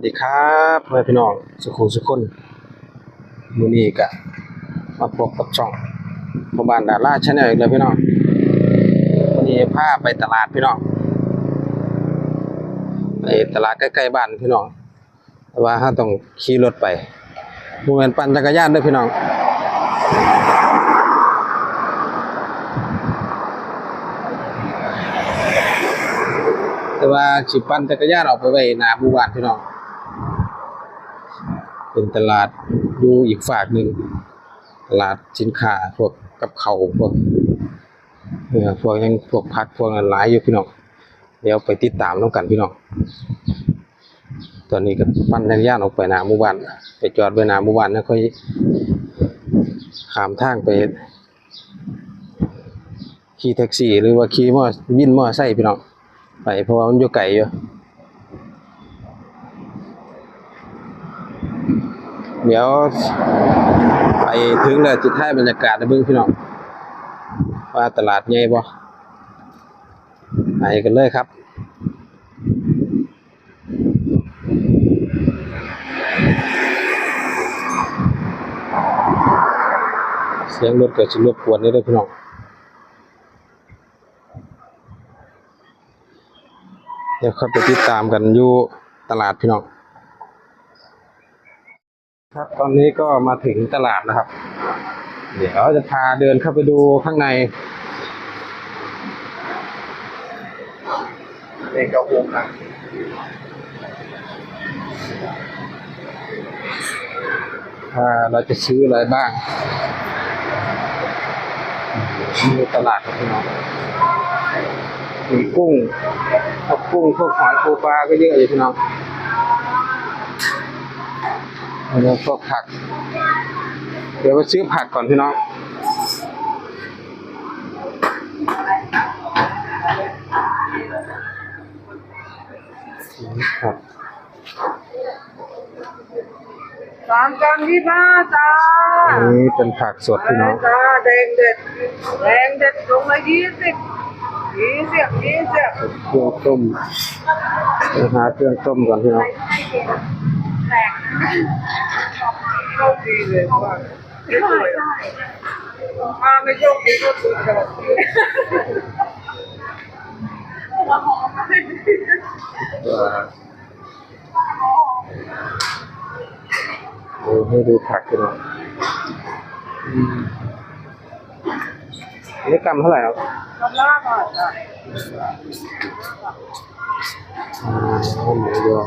สวัสดีครับเพื่อนพี่น้องสุขุมสุขคนมือนี้กะมาพบกับช่องหมู่บ้านดาราชาแนลอีกแล้วพี่น้องวันนี้พาไปตลาดพี่น้องไปตลาดใกล้ๆบ้านพี่น้องแต่ว่าเราต้องขี่รถไปบ่แม่นปั่นจักรยานด้อพี่น้องแต่ว่าสิปั่นจักรยานออกไปไว้หน้าหมู่บ้านพี่น้อง เป็นตลาดอยู่อีกฝากหนึ่งตลาดสินค้าพวกกับเขาพวกเออพวกยังพวกผักพวกนั้นหลายอยู่พี่น้องเดี๋ยวไปติดตามน้องกันพี่น้องตอนนี้ก็ปั่นจักรยานออกไปหน้าหมู่บ้านไปจอดไว้หน้าหมู่บ้านแล้วค่อยขามทางไปขี่แท็กซี่หรือว่าขี่มอวินมอไซค์พี่น้องไปเพราะว่ามันอยู่ไกลอยู่ เดี๋ยวไปถึงแล้วจิถ่ายบรรยากาศให้เบิ่งพี่น้องว่าตลาดใหญ่บ่ไปกันเลยครับเสียงรถเกิดสิรบกวนนี่เด้อพี่น้องเดี๋ยวเข้าไปติดตามกันอยู่ตลาดพี่น้อง ครับตอนนี้ก็มาถึงตลาดนะครับ เดี๋ยวจะพาเดินเข้าไปดูข้างในเองกับวงนะว่าเราจะซื้ออะไรบ้างมีตลาดครับพี่น้องมีกุ้งพวกกุ้งพวกหอยปูปลาก็เยอะอยู่พี่น้อง แล้วพวกผัก เดี๋ยวไปซื้อผักก่อนพี่น้องครับสามจานยี่ห้าจ้าอันนี้เป็นผักสดพี่น้องจ้าแดงเด็ดแดงเด็ดลงละยี่สิบยี่สิบยี่สิบเครื่องต้มไปหาเครื่องต้มก่อนพี่น้อง โชคดีเลยว่าไม่สวยมาไม่โชคดีก็ถูกตลอดดูให้ดูผักพี่น้องอืมอันนี้กรัมเท่าไหร่ครับกำลังอะจ้ะอ่าหมูยอ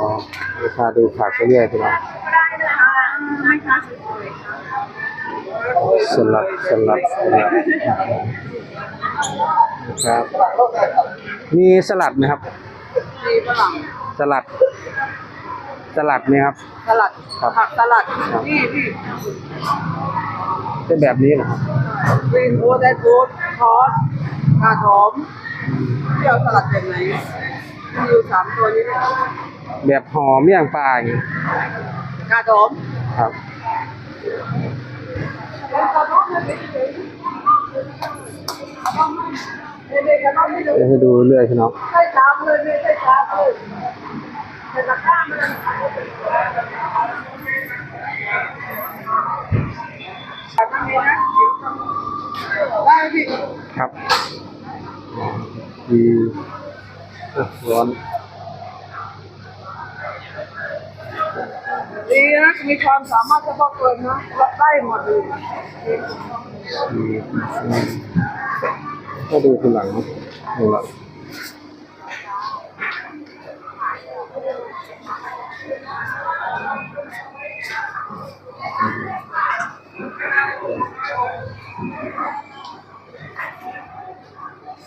ราคาดูผักไปเรื่อย พี่น้องสลัดสลัดสลัดนะครับ มีสลัดไหมครับ มีฝรั่งสลัด สลัดไหมครับ สลัดครับ ผักสลัดนี่นี่เป็นแบบนี้เหรอครับกรีนโอ๊ตแอดโอ๊ตทอสกาหอมเที่ยวสลัดแบบไหนมีอยู่สามตัวนี้เนี่ยแบบห่อเมี่ยงปลาอย่างนี้กาหอม ครับเด็กๆก็ต้องไม่ดูเดี๋ยวให้ดูเรื่อยพี่น้องใส่ชามเลยไม่ใส่ชามเลยใส่ตะกร้ามันแบบนี้นะได้พี่ครับดีอะร้อน ดีนะมีความสามารถเฉพาะตัวนะรับได้หมดเลยก็ดูทีหลังนะดูหลัง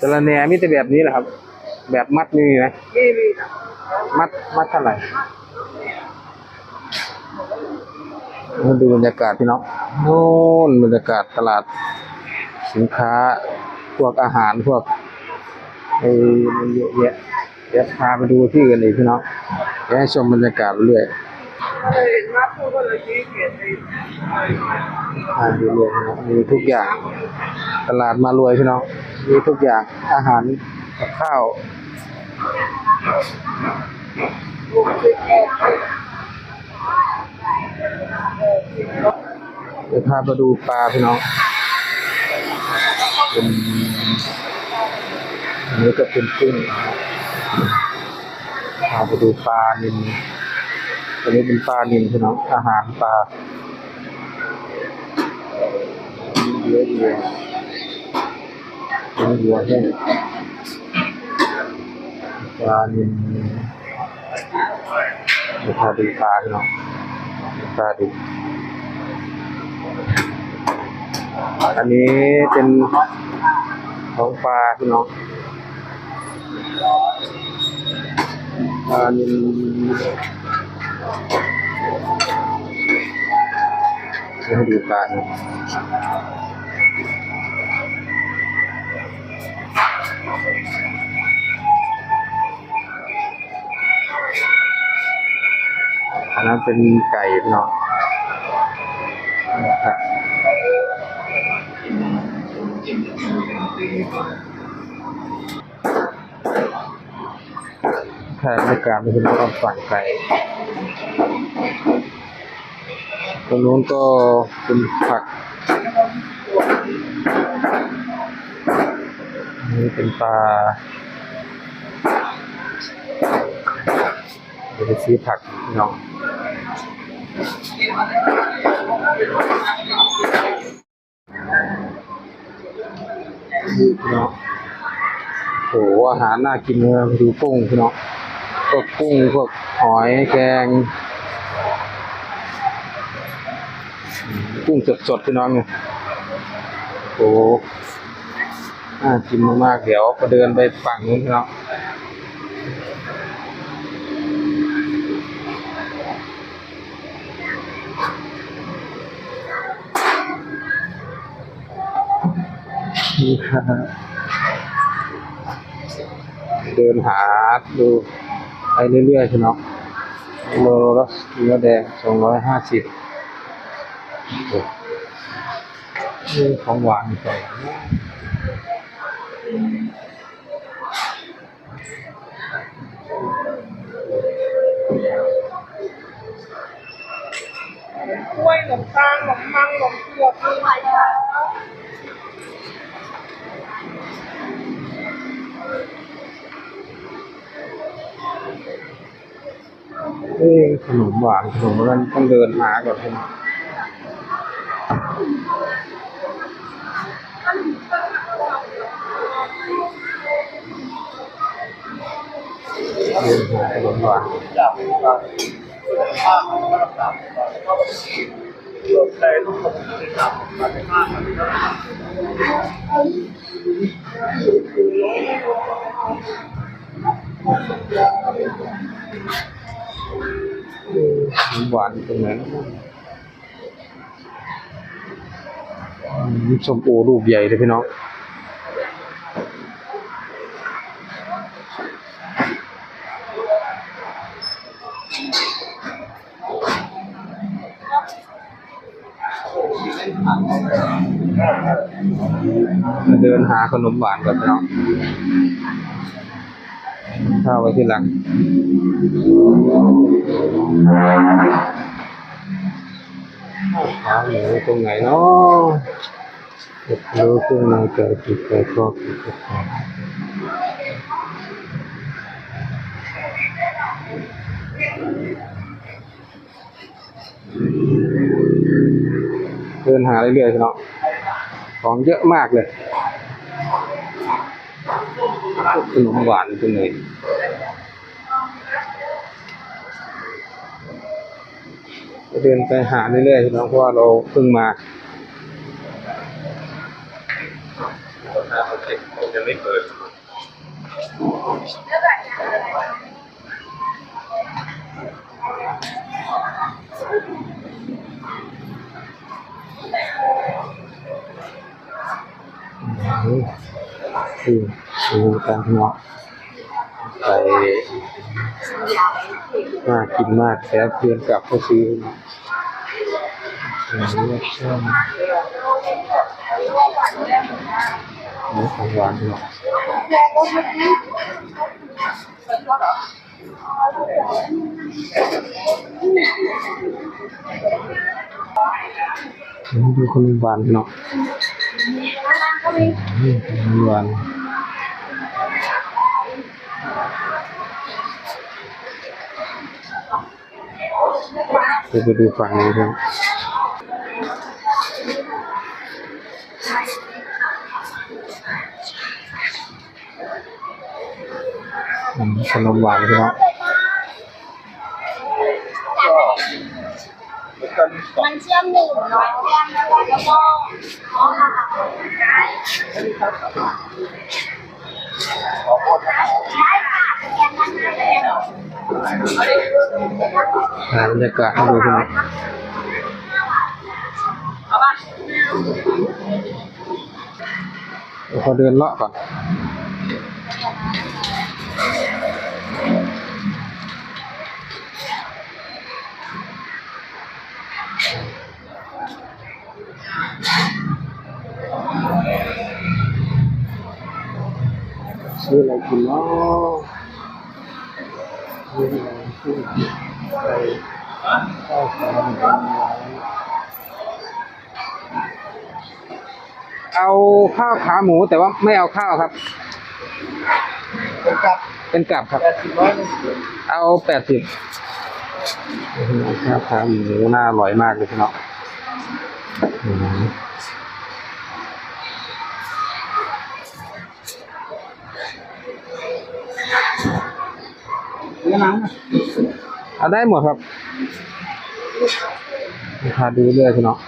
ต่ละแหนมีแต่แบบนี้แหละครับ แบบมัดนี่นะมีมีจ้ะมัดมัดเท่าไหร่มา ดูบรรยากาศพี่น้องโน่นบรรยากาศตลาดสินค้าพวกอาหารพวกไอ้มันเยอะแยะเดี๋ยวพาไปดูที่อื่นอีกพี่น้องเดี๋ยวให้ชมบรรยากาศเรื่อยมาพูดก็เลยชี้เขียนเลยอ่าดูเรื่อยนะครับมีทุกอย่าง ตลาดมารวยพี่น้องมีทุกอย่างอาหารกับข้าว หกสิบแปดสิบจะพามาดูปลาพี่น้องเป็นอันนี้ก็เป็นกุ้งพาไปดูปลานิลอันนี้เป็นปลานิลพี่น้องอาหารปลาเยอะเยอะเยอะเยอะแห้งปลานิลจะพาดูปลาพี่น้อง ปลาดูอันนี้เป็นท้องปลาพี่น้องปลานิลให้ดูปลานะ อันนั้นเป็นไก่พี่น้องนะครับแค่บริการเป็นรอบฝั่งไกลตรงนู้นก็เป็นผักนี่เป็นปลาเดี๋ยวไปซื้อผักน้อง พี่น้องโหอาหารน่ากินเลยดูกุ้งพี่น้องพวกกุ้งพวกหอยแกง กุ้งสดๆพี่น้องเนี่ยโหน่ากินมากๆเดี๋ยวก็เดินไปฝั่งนู้นพี่น้อง นี่ครับเดินหาดูไปเรื่อยๆใช่เนาะโลละเนื้อแดงสองร้อยห้าสิบนี่ของหวานใส่กล้วยขนมตาลขนมมังขนมเผือกมีไหม เอ้ยขนมหวานขนมนั้นต้องเดินหาก่อนใช่ไหมเดินหาขนมหวาน หวานตรงนั้นอืมส้มโอลูกใหญ่เลยพี่น้องมาเดินหาขนมหวานก่อนพี่น้อง ข้าวไว้ที่หลังขาหมูตรงไหนเนาะเด็กรู้เครื่องในไก่ติดไก่ทอดติดไก่ทอดเดินหาเรื่อยๆพี่น้องของเยอะมากเลย ขนมหวานตรงไหนเดินไปหาเรื่อยๆพี่น้องเพราะว่าเราเพิ่งมายังไม่เปิดอืมคือ ดูการทำเนาะใส่น่ากินมากแต่เพื่อนกลับก็ซื้อนะอืมเลือกเชื่อมนี่ของหวานเนาะดูคนหวานเนาะอืมคนหวาน เดี๋ยวไปดูฝั่งนี้ครับขนมหวานใช่ไหมมันเชื่อมหนึ่งร้อยแก้มแล้วก็อ๋อค่ะใช่ค่ะ แกนนั้นเลยบรรยากาศให้ดูใช่ไหมเอาป่ะเดี๋ยวขอเดินเลาะก่อนซื้ออะไรกินเนาะ ซื้ออะไรซื้ออะไรข้าวสารหมูเอาข้าวขาหมูแต่ว่าไม่เอาข้าวครับ เป็นกับเป็นกลับครับ แปดสิบร้อยหนึ่งเอาแปดสิบข้าวขาหมูน่าอร่อยมากเลยพี่น้อง เอาได้หมดครับพาดูเรื่อยพี่น้อง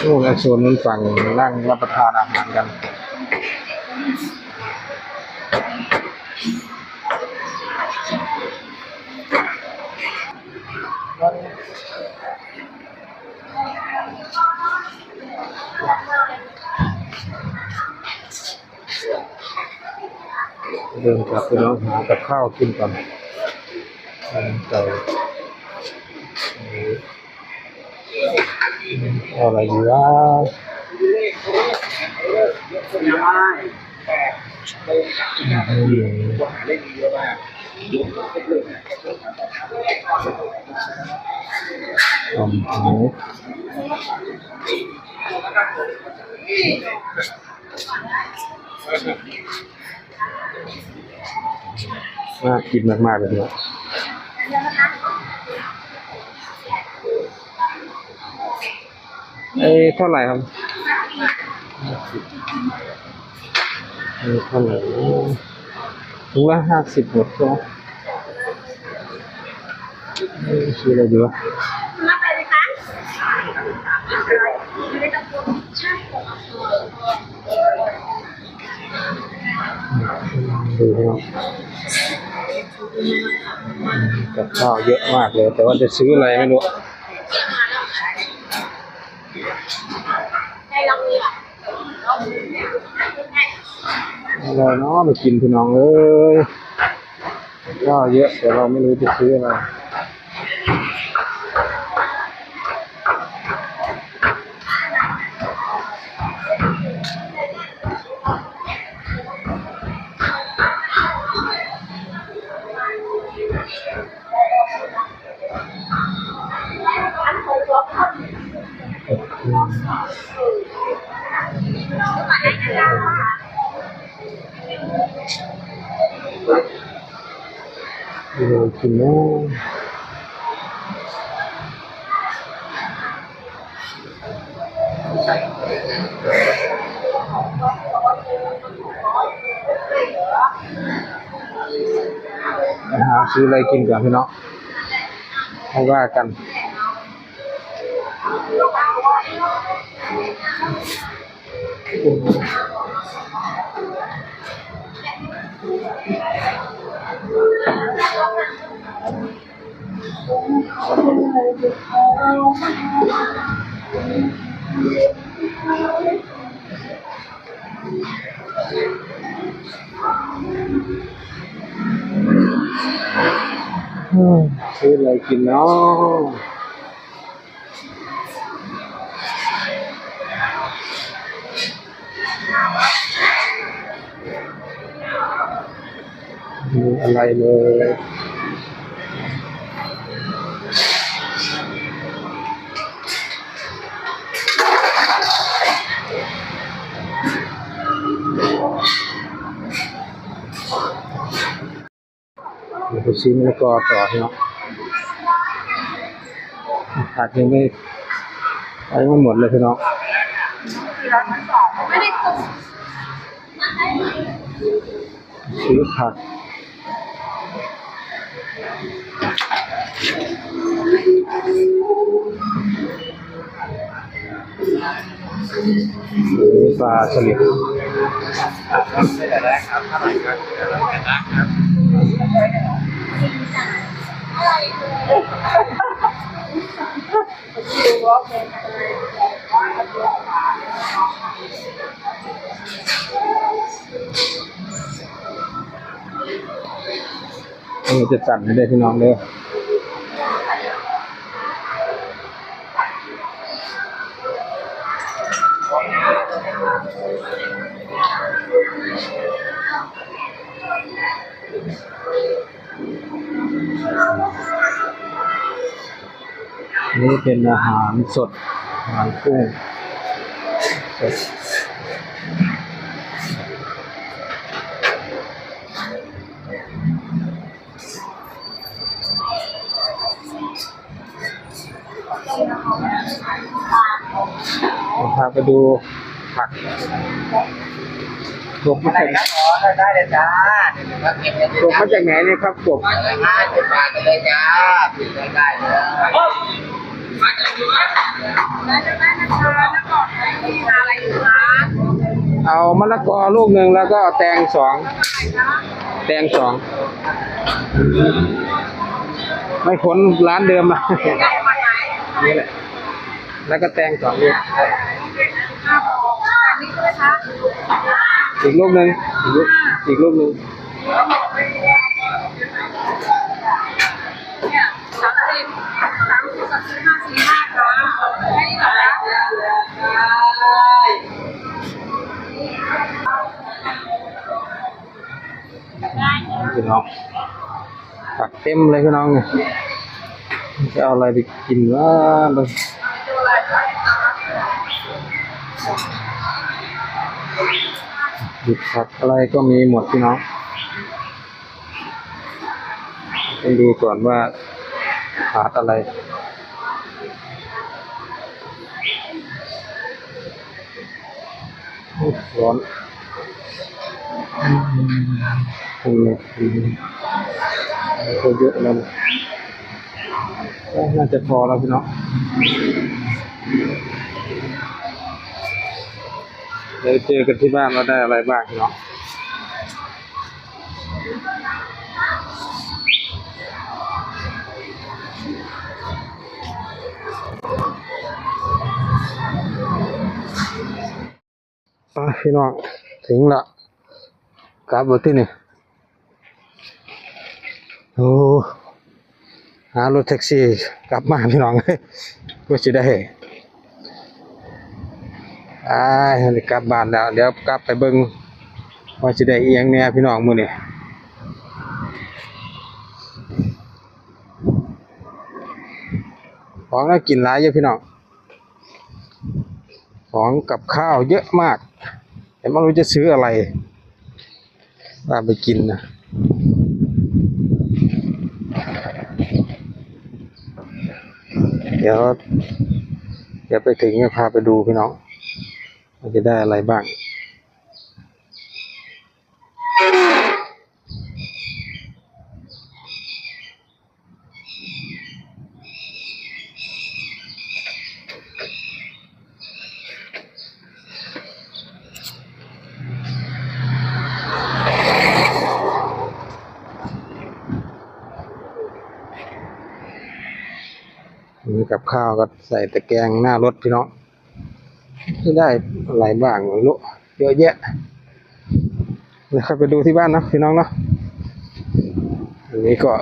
โอ้ในโซนนู้นฝั่งนั่งรับประทานอาหารกัน เดินกลับไปน้องหากับข้าวกินก่อนไก่เอาอะไรดีวะยังไงอืมเล่นดีเยอะมากอ่อมหมู น่ากินมากๆเลยเนี่ยเอ้ยเท่าไหร่ครับเอ้ยเท่าไหร่ถุงละห้าสิบหมดใช่ไหมเอ้ยซื้ออะไรดีวะ ดูนะครับกับข้าวเยอะมากเลย แต่ว่าจะซื้ออะไรไม่รู้เรามีแบบอะไรเนาะไปกินพี่น้องเอ้ยก็เยอะแต่เราไม่รู้จะซื้ออะไร มีอะไรกินเนาะไปหาซื้ออะไรกินก่อนพี่น้องไม่ว่ากันอืม ซื้ออะไรกินเนาะมีอะไรเลย ซื้อมะละกอต่อพี่น้องผักยังไม่ไปไม่หมดเลยพี่น้องไม่ได้คุมซื้อผักซื้อปลาสลิดไม่ได้แรกครับเท่าไรเลยมันจะสั่นให้ได้พี่น้องเด้อ นี่เป็นอาหารสดอาหารกุ้งสดผมพาไปดูผักกบมาไหนจากครับอ๋อได้เลยจ้าเดี๋ยวมาเก็บเงินกบมาจากไหนเนี่ยครับกบมาเลยห้าสิบบาทกันเลยจ้าผิดได้ได้เลย เอามะละกอลูกหนึ่งแล้วก็แตงสองอะไรคะแตงสองไม่พ้นร้านเดิมนะใหญ่มาไหนนี่แหละแล้วก็แตงสองลูกห้าโมงอันนี้คือคะอีกลูกหนึ่งอีกลูกอีกลูกหนึ่งเนี่ยสามสิบสามสิบสามสิบห้า พี่น้องผักเต็มเลยพี่น้องจะเอาอะไรไปกินว่าเลยหยิบผักอะไรก็มีหมดพี่น้องต้องดูก่อนว่าขาดอะไร ร้อนอืมอืมก็เยอะแล้วก็น่าจะพอแล้วพี่น้องเดี๋ยวเจอกันที่บ้านว่าได้อะไรบ้างพี่น้อง อะพี่น้องถึงละกลับมาที่นี่โอ้หารถแท็กซี่กลับมาพี่น้องเอ้ยก็จะได้อ่าได้กลับบ้านแล้ว เดี๋ยวกลับไปเบิ่งว่าจะได้เอียงเนี่ยพี่น้องมือนี้ของน่ากินหลายเยอะพี่น้องของกับข้าวเยอะมาก แต่ไม่รู้จะซื้ออะไรว่าไปกินนะเดี๋ยวเดี๋ยวไปถึงจะพาไปดูพี่น้องว่าจะได้อะไรบ้าง มี กับข้าวก็ใส่ตะแกรงหน้ารถพี่น้องจะได้อะไรบ้างไม่รู้เยอะแยะเดี๋ยวค่อยไปดูที่บ้านนะพี่น้องเนาะอันนี้ก็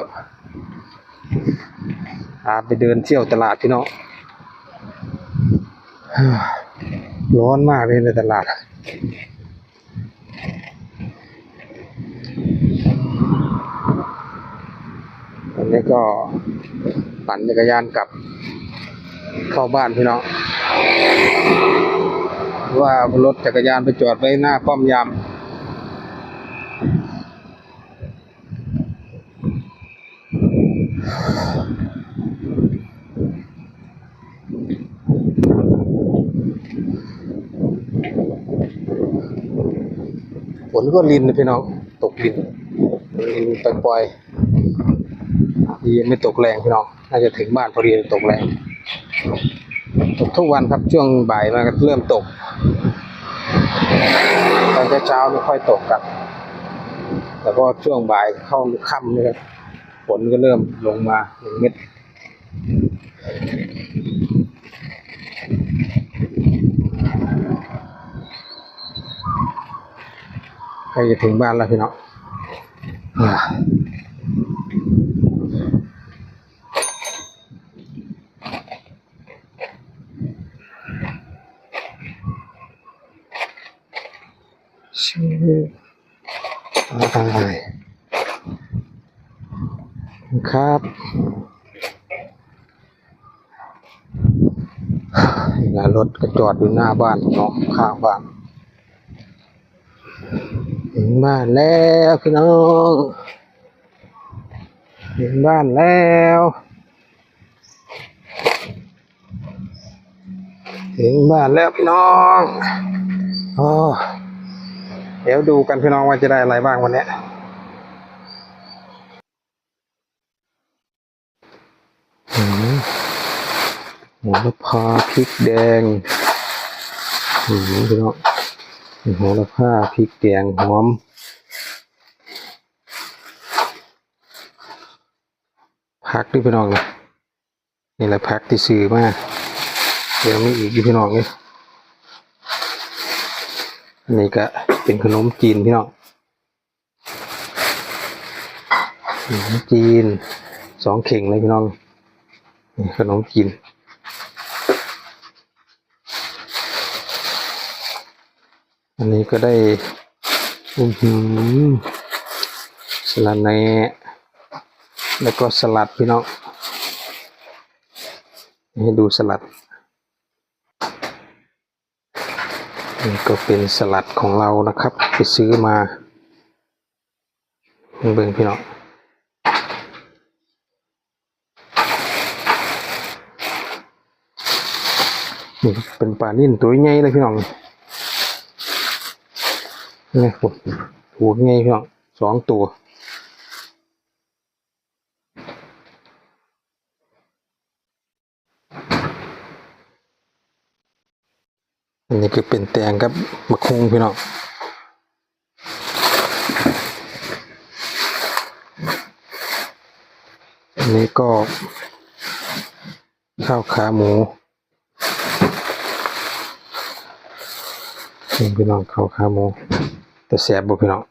พาไปเดินเที่ยวตลาดพี่น้องร้อนมากเลยในตลาดอันนี้ก็ปั่นจักรยานกลับ เข้าบ้านพี่น้องว่ารถจักรยานไปจอดไว้หน้าป้อมยามฝนก็ลินนะพี่น้อง ตกลินลินปล่อยๆยังไม่ตกแรงพี่น้อง น่าจะถึงบ้านพอดีตกแรง ตกทุกวันครับช่วงบ่ายมาก็เริ่มตกตอนเช้าๆไม่ค่อยตกกันแต่ก็ช่วงบ่ายเข้าค่ำนี่ครับฝนก็เริ่มลงมาหนึ่งเม็ดใกล้จะถึงบ้านแล้วพี่น้องอ่าชื่อ อะไร ครับนี่นะรถก็จอดอยู่หน้าบ้านเนาะข้างบ้านถึงบ้านแล้วพี่น้องถึงบ้านแล้วถึงบ้านแล้วพี่น้องอ๋อ เดี๋ยวดูกันพี่น้องว่าจะได้อะไรบ้างวันนี้หัวละพาพริกแดงหืมพี่น้องหัวละพาพริกแดงหอมพักด้วยพี่น้องเลยนี่แหละพักที่ซื้อมาเดี๋ยวมีอีกอยู่พี่น้องเลยอันนี้ก็ เป็นขนมจีนพี่น้องขนมจีนสองเข่งเลยพี่น้องขนมจีนอันนี้ก็ได้อือหือสลัดแน่แล้วก็สลัดพี่น้องให้ดูสลัด นี่ก็เป็นสลัดของเรานะครับ ไปซื้อมาเบิ่งพี่น้องนี่เป็นปลานิ่นตัวใหญ่เลยพี่น้องนี่โหถูกไงพี่น้องสองตัว อันนี้คือเป็นแตงครับมะคุงพี่น้องอันนี้ก็ ข้าวขาหมูพี่น้องข้าวขาหมูแต่แสบบ่พี่น้อง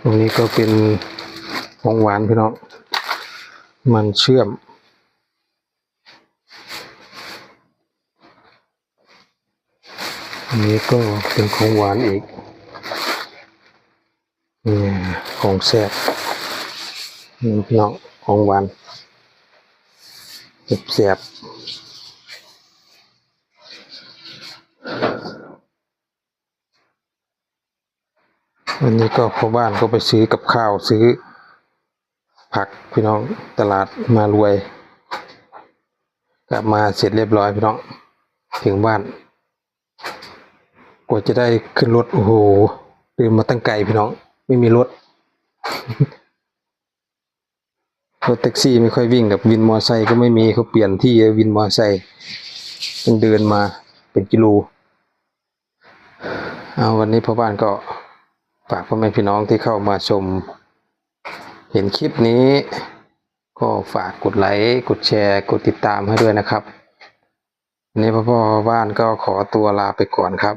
ตรงนี้ก็เป็นของหวานพี่น้อง มันเชื่อม นนี้ก็เป็นของหวานอีกนี่ของแซ่บนี่พี่น้องของหวานแซ่บวันนี้ก็พ่อบ้านก็ไปซื้อกับข้าวซื้อ ผักพี่น้องตลาดมารวย กลับมาเสร็จเรียบร้อยพี่น้องถึงบ้าน ว่าจะได้ขึ้นรถโอ้โหเดินมาตั้งไกลพี่น้อง ไม่มีรถ รถแท็กซี่ไม่ค่อยวิ่งกับวินมอไซค์ก็ไม่มีเขาเปลี่ยนที่วินมอไซค์ต้องเดินมาเป็นกิโลเอาวันนี้พ่อบ้านก็ฝากพ่อแม่พี่น้องที่เข้ามาชม เห็นคลิปนี้ ก็ฝากกดไลค์กดแชร์ กดติดตามให้ด้วยนะครับวันนี้พ่อพ่อบ้านก็ขอตัวลาไปก่อนครับ